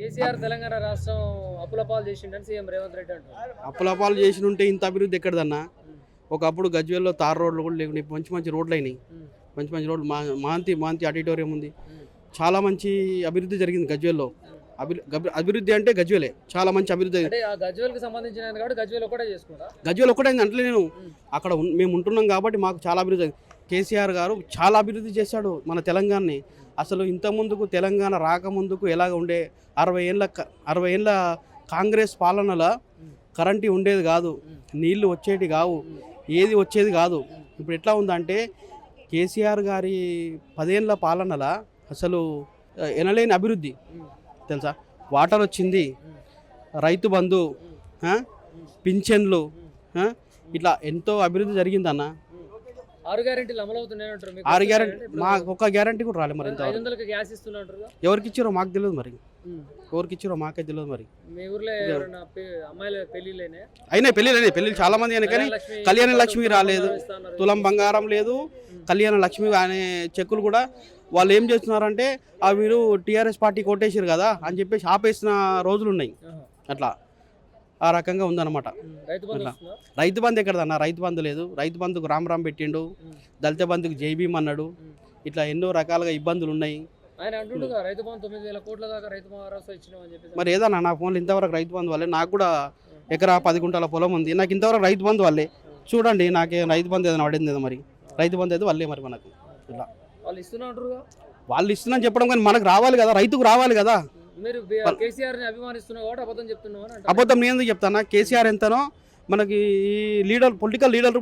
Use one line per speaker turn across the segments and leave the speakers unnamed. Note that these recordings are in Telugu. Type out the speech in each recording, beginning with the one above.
కేసీఆర్ తెలంగాణ రాష్ట్రం అప్పుల పాలు చేసిండని సీఎం రేవంత్ రెడ్డి అంటారు
అప్పులపాలు చేసి ఉంటే ఇంత అభివృద్ధి ఎక్కడదన్నా? ఒకప్పుడు గజ్వేల్లో తార్ రోడ్లు కూడా ఇప్పుడు మంచి మంచి రోడ్లు అయినాయి. మంచి మంచి రోడ్లు మా మాంతి మాంతి ఆడిటోరియం ఉంది. చాలా మంచి అభివృద్ధి జరిగింది గజ్వేల్లో. అభి- గబి- అభివృద్ధి అంటే గజ్వేలే. చాలా మంచి అభివృద్ధి
అంటే ఆ గజ్వేల్కి సంబంధించిన గజ్వేల్ ఒకటే చేసుకుంటా
గజ్వేల్ ఒకటే అంటే నేను. అక్కడ మేము ఉంటున్నాం కాబట్టి మాకు చాలా అభివృద్ధి అయింది. కేసీఆర్ గారు చాలా అభివృద్ధి చేశాడు మన తెలంగాణని. అసలు ఇంత ముందుకు తెలంగాణ రాకముందుకు ఎలాగ ఉండే అరవై ఏళ్ళ క- అరవై ఏళ్ళ కాంగ్రెస్ పాలనలో కరెంటు ఉండేది కాదు. నీళ్ళు వచ్చేటి కావు. ఏది వచ్చేది కాదు. ఇప్పుడు ఎట్లా ఉందంటే కేసీఆర్ గారి పదేళ్ళ పాలనల అసలు ఎనలేని అభివృద్ధి. తెలుసా? వాటర్ వచ్చింది. రైతు బంధు పింఛన్లు ఇట్లా ఎంతో అభివృద్ధి జరిగిందన్న.
ఆరు గ్యారెంటీలు
ఆరు గ్యారంటీ మాకు ఒక గ్యారంటీ కూడా రాలేదు మరి
ఐదు
ఇంతవరకు
వందలకి గ్యాస్ ఇస్తున్నట్టు
ఎవరికి ఇచ్చారో మాకు తెలియదు మరి. ఎవరికి ఇచ్చారో మాకే తెలియదు మరి.
మీ ఊర్లో అమ్మాయిల
అయినా పెళ్ళిళ్ళు అయినాయి. పెళ్ళిళ్ళు చాలా మంది అయినాయి కానీ కళ్యాణ లక్ష్మి రాలేదు. తులం బంగారం లేదు. కళ్యాణ లక్ష్మి అనే చెక్కులు కూడా వాళ్ళు ఏం చేస్తున్నారంటే ఆ మీరు టీఆర్ఎస్ పార్టీ కొట్టేసారు కదా అని చెప్పేసి ఆపేసిన రోజులు ఉన్నాయి. అట్లా. ఆ రకంగా ఉందన్నమాట.
రైతు బంధు
ఎక్కడదన్న? రైతు బంధు లేదు. రైతు బంధుకు రామ్ రామ్ పెట్టిండు. దళిత బంధుకు జైభీమ్ అన్నాడు. ఇట్లా ఎన్నో రకాలుగా ఇబ్బందులు ఉన్నాయి మరి ఏదన్నా నా ఫోన్లో ఇంతవరకు రైతు బంధు వల్లే. నాకు కూడా ఎకరా పది గుంటల పొలం ఉంది. నాకు ఇంతవరకు రైతు బంధు వల్లే. చూడండి నాకే రైతు బంధు ఏదైనా పడింది మరి. రైతు బంధు అయితే వల్లే మరి మనకు. ఇలా.
వాళ్ళు ఇస్తున్నా
చెప్పడం కానీ మనకు రావాలి కదా. రైతుకు రావాలి కదా.
మీరు కేసీఆర్ని అభిమానిస్తున్నావు కాబట్టి అబద్ధం చెప్తున్నావు
అబద్ధం నేను చెప్తానా? కేసీఆర్ ఎంతనో మనకి ఈ లీడర్ పొలిటికల్ లీడర్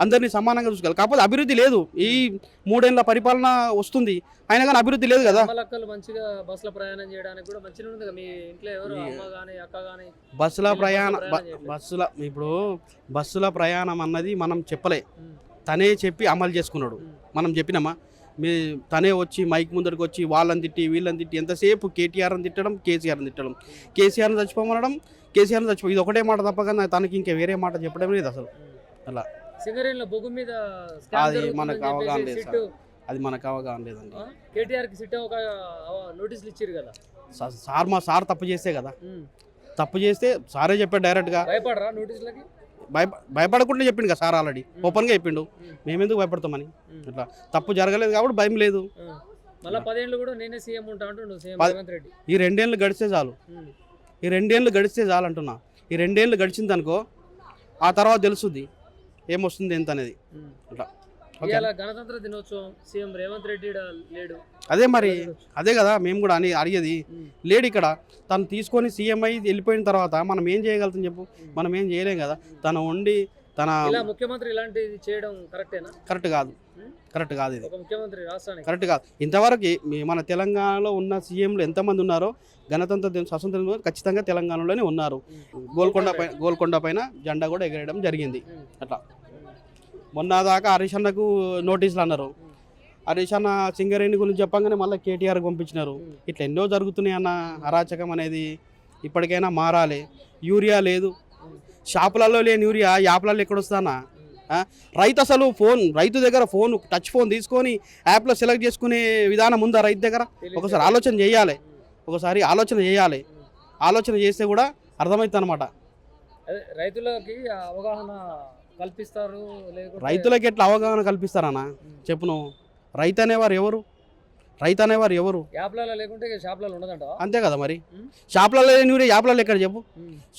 అందరినీ సమానంగా చూసుకోవాలి. కాకపోతే అభివృద్ధి లేదు. ఈ మూడేళ్ళ పరిపాలన వస్తుంది. అయినా కానీ అభివృద్ధి లేదు కదా?
మంచిగా బస్సులో ప్రయాణం చేయడానికి కూడా మంచిగా ఉంది కదా? మీ ఇంట్లో ఎవరు?
ఈ-
అమ్మ గానీ అక్క గానీ?
బస్సుల ప్రయాణ
బస్సులో
ఇప్పుడు బస్సుల ప్రయాణం అన్నది మనం చెప్పలే. తనే చెప్పి అమలు చేసుకున్నాడు. మనం చెప్పినామా? మీ తనే వచ్చి మైక్ ముందరికి వచ్చి వాళ్ళని తిట్టి వీళ్ళని తిట్టి ఎంతసేపు కేటీఆర్ని తిట్టడం కేసీఆర్ని తిట్టడం. కేసీఆర్ని చచ్చిపోమనడం కేసీఆర్ని చచ్చిపో ఇది ఒకటే మాట తప్ప కానీ తనకి ఇంకా వేరే మాట చెప్పడం లేదు అసలు. అలా.
సింగరేణిలో బొగ్గు మీద
అది మనకు అవగాహన లేదు
సిట్టు,
అది మనకు అవగాహన లేదండి.
ఆ, కేటీఆర్కి సిట్ ఒక నోటీసులు ఇచ్చారు కదా.
సార్ మా సార్ తప్పు చేస్తే కదా. తప్పు చేస్తే సారే చెప్పాడు డైరెక్ట్గా.
భయపడరా నోటీసులకి?
భయ భయపడకుండా చెప్పిండు కదా సార్ ఆల్రెడీ. ఓపెన్గా చెప్పిండు.
ఉమ్.
మేమెందుకు భయపడతామని. ఇట్లా తప్పు జరగలేదు కాబట్టి భయం లేదు. ఈ రెండేళ్ళు గడిస్తే చాలు. ఈ రెండేళ్ళు గడిస్తే చాలు అంటున్నా. ఈ రెండేళ్ళు గడిచింది అనుకో ఆ తర్వాత తెలుస్తుంది ఏమొస్తుంది ఎంత అనేది. అట్లా
గణతంత్ర దినోత్సవం సీఎం రేవంత్ రెడ్డి లేడు.
అదే మరి అదే కదా మేము కూడా అని అడిగేది. లేడు ఇక్కడ తను తీసుకొని సీఎం వెళ్ళిపోయిన తర్వాత మనం ఏం చేయగలుగుతాం చెప్పు మనం ఏం చేయలేం కదా తను ఉండి తన
ముఖ్యమంత్రి ఇలాంటిది చేయడం కరెక్టేనా
కరెక్ట్ కాదు. కరెక్ట్ కాదు ఇది
ముఖ్యమంత్రి రాష్ట్రానికి
కరెక్ట్ కాదు ఇంతవరకు మన తెలంగాణలో ఉన్న సీఎంలు ఎంతమంది ఉన్నారో గణతంత్ర దిన స్వతంత్ర ఖచ్చితంగా తెలంగాణలోనే ఉన్నారు. గోల్కొండ పైన గోల్కొండ పైన జెండా కూడా ఎగరేయడం జరిగింది. అట్లా. మొన్న దాకా హరీష్ అన్నకు నోటీసులు అన్నారు హరీష్ అన్న సింగరేణి గురించి చెప్పంగానే మళ్ళీ కేటీఆర్ పంపించినారు. ఇట్లా ఎన్నో జరుగుతున్నాయి అన్న అరాచకం అనేది ఇప్పటికైనా మారాలి యూరియా లేదు. షాపులలో లేని యూరియా యాప్లలో ఎక్కడ వస్తానా ఆ? రైతు అసలు ఫోన్ రైతు దగ్గర ఫోన్ టచ్ ఫోన్ తీసుకొని యాప్లో సెలెక్ట్ చేసుకునే విధానం ఉందా రైతు దగ్గర. ఒకసారి ఆలోచన చేయాలి. ఒకసారి ఆలోచన చేయాలి. ఆలోచన చేస్తే కూడా అర్థమవుతుంది అనమాట
రైతులకి అవగాహన కల్పిస్తారు
రైతులకి ఎట్లా అవగాహన కల్పిస్తారన్నా. చెప్పు నువ్వు రైతు అనేవారు ఎవరు? రైతు అనేవారు ఎవరు?
యాప్లలో లేకుంటే షాప్లలో
అంతే కదా మరి. షాపులలో లేని యూరియా యాప్లలో ఎక్కడ చెప్పు.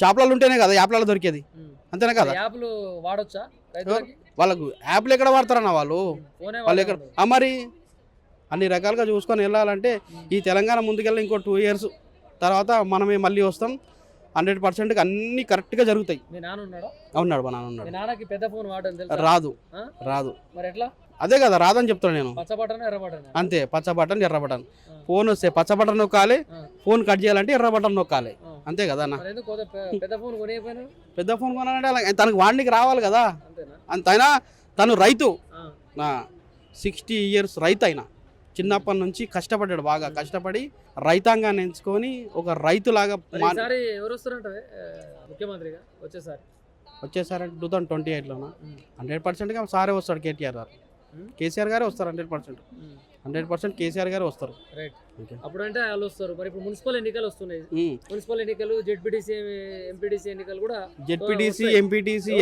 షాపులలో ఉంటేనే కదా యాప్లలో దొరికేది. అంతేనే కదా?
యాప్లు వాడొచ్చా
వాళ్ళకు యాప్లు ఎక్కడ వాడతారన్న వాళ్ళు? వాళ్ళు ఎక్కడ? మరి అన్ని రకాలుగా చూసుకొని వెళ్ళాలంటే ఈ తెలంగాణ ముందుకెళ్ళి ఇంకో టూ ఇయర్స్ తర్వాత మనమే మళ్ళీ వస్తాం. హండ్రెడ్ పర్సెంట్కి అన్నీ కరెక్ట్గా జరుగుతాయి.
మీ నాన్న ఉన్నాడా?
అవునాడు మా నాన్న
మీ
ఉన్నాడు
నాన్నకి పెద్ద ఫోన్ వాడడం తెలుసా?
రాదు.
ఆ?
రాదు.
మరి ఎట్లా?
అదే కదా రాదని చెప్తాను నేను.
పచ్చ బటన్ ఎర్ర బటన్
అంతే పచ్చ బటన్ ఎర్ర బటన్. ఫోన్ వస్తే పచ్చ బటన్ నొక్కాలి. ఫోన్ కట్ చేయాలంటే ఎర్ర బటన్ నొక్కాలి. అంతే కదా అన్న.
మరి ఎందుకు కొత్త పె- పెద్ద ఫోన్ కొనిపోయినా
పెద్ద ఫోన్ కొనాలంటే అలా తనకు వాడికి రావాలి కదా.
అంతేనా?
అంతైనా తను రైతు.
ఆ.
సిక్స్టీ ఇయర్స్ రైతు అయినా. చిన్నప్పటి నుంచి కష్టపడ్డాడు బాగా. కష్టపడి రైతాంగాన్ని ఎంచుకొని ఒక రైతులాగా
ఎవరు ముఖ్యమంత్రిగా? వచ్చేసారి.
వచ్చేసారంటే టూ థౌసండ్ ట్వంటీ ఎయిట్లోనా. హండ్రెడ్ పర్సెంట్గా సారే వస్తాడు కేటీఆర్ గారు. కేసీఆర్ గారే వస్తారు hundred percent. Hundred percent KCR గారు వస్తారు.
రైట్. అప్పుడు అంటే వాళ్ళు వస్తారు. మరి ఇప్పుడు మున్సిపల్ ఎన్నికలు వస్తున్నాయి. మున్సిపల్ ఎన్నికలు జెడ్పీటీసీ ఎంపీటీసీ ఎన్నికలు కూడా
జెడ్పీటీసీ. ఎంపీటీసీ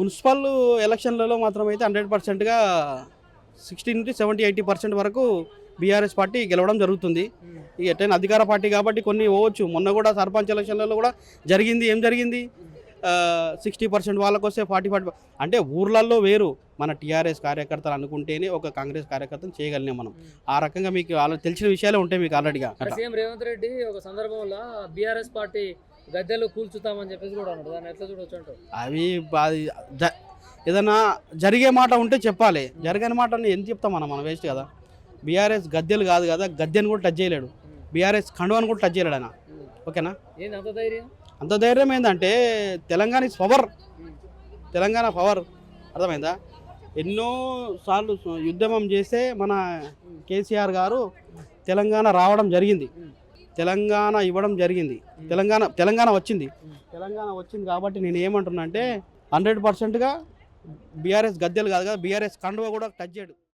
మున్సిపల్ ఎలక్షన్లలో మాత్రం అయితే హండ్రెడ్ పర్సెంట్గా సిక్స్టీ నుండి సెవెంటీ ఎయిటీ పర్సెంట్ వరకు బీఆర్ఎస్ పార్టీ గెలవడం జరుగుతుంది. ఇక ఎట్లయినా అధికార పార్టీ కాబట్టి కొన్ని పోవచ్చు. మొన్న కూడా సర్పంచ్ ఎలక్షన్లలో కూడా జరిగింది. ఏం జరిగింది? సిక్స్టీ పర్సెంట్ వాళ్ళకి వస్తే ఫార్టీ ఫార్టీ అంటే ఊర్లలో వేరు. మన టీఆర్ఎస్ కార్యకర్తలు అనుకుంటేనే ఒక కాంగ్రెస్ కార్యకర్తను చేయగలిగాం మనం. ఆ రకంగా మీకు తెలిసిన విషయాలే ఉంటాయి మీకు ఆల్రెడీగా.
సీఎం రేవంత్ రెడ్డి ఒక సందర్భంలో బీఆర్ఎస్ పార్టీ గద్దెలు కూల్చుతామని చెప్పేసి కూడా
అవి ఏదైనా జరిగే మాట ఉంటే చెప్పాలి. జరగని మాటని ఎంత చెప్తాం మనం? మనం వేస్ట్ కదా. బీఆర్ఎస్ గద్దెలు కాదు కదా గద్దెని కూడా టచ్ చేయలేడు. బీఆర్ఎస్ కండువాని కూడా టచ్ చేయలేడు ఆయన. ఓకేనా? అంత ధైర్యం? ఏంటంటే Telangana is power. Telangana power. అర్థమైందా? ఎన్నో సార్లు యుద్ధమం చేస్తే మన కేసీఆర్ గారు తెలంగాణ రావడం జరిగింది. తెలంగాణ ఇవ్వడం జరిగింది. తెలంగాణ తెలంగాణ వచ్చింది. తెలంగాణ వచ్చింది కాబట్టి నేను ఏమంటున్నా అంటే హండ్రెడ్ పర్సెంట్గా బీఆర్ఎస్ గద్దెలు కాదు కదా బీఆర్ఎస్ కండువ కూడా టచ్ చేయడు.